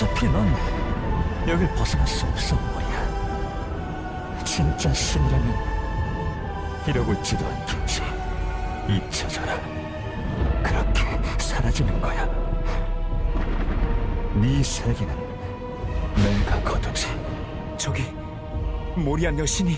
어차피 넌 여길 벗어날 수 없어 뭐야. 진짜 신이라면 이러고 있지도 않겠지 잊혀져라. 그렇게 사라지는 거야. 네 세계는 내가 거두지 저기 모리안 여신이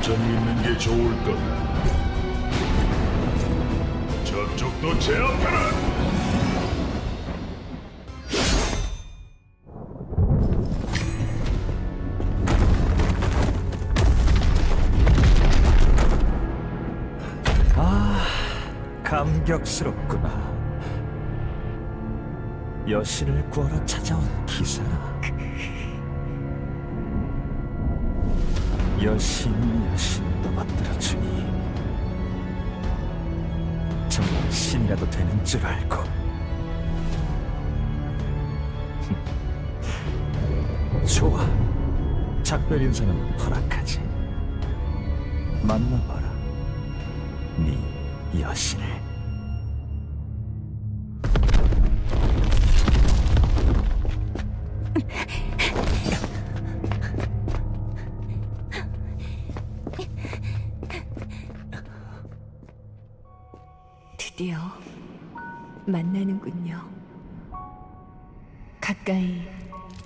얌전히 있는 게 좋을 거다. 저쪽도 제압해라. 감격스럽구나 여신을 구하러 찾아온 기사 여신 여신 떠받들어주니. 정말 신이라도 되는 줄 알고. 좋아. 작별 인사는 허락하지. 만나봐라. 네 여신을 드디어 만나는군요. 가까이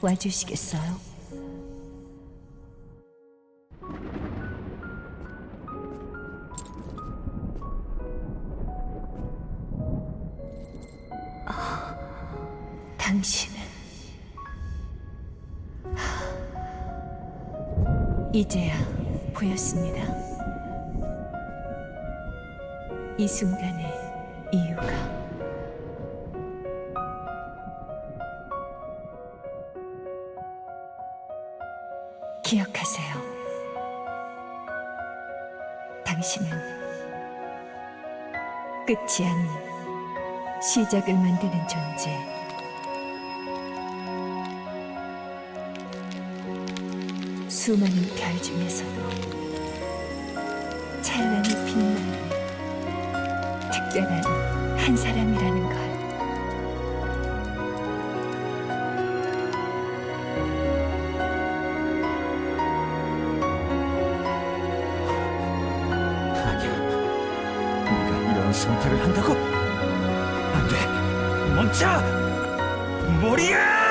와주시겠어요? 아, 당신은 하, 이제야 보였습니다. 이 순간의 이유가 기억하세요. 당신은 끝이 아닌 시작을 만드는 존재. 수많은 별 중에서도 찬란히 빛나는 특별한 한 사람이라는 걸. 아니야. 네가 이런 선택을 한다고? 안 돼. 멈춰! 모리야!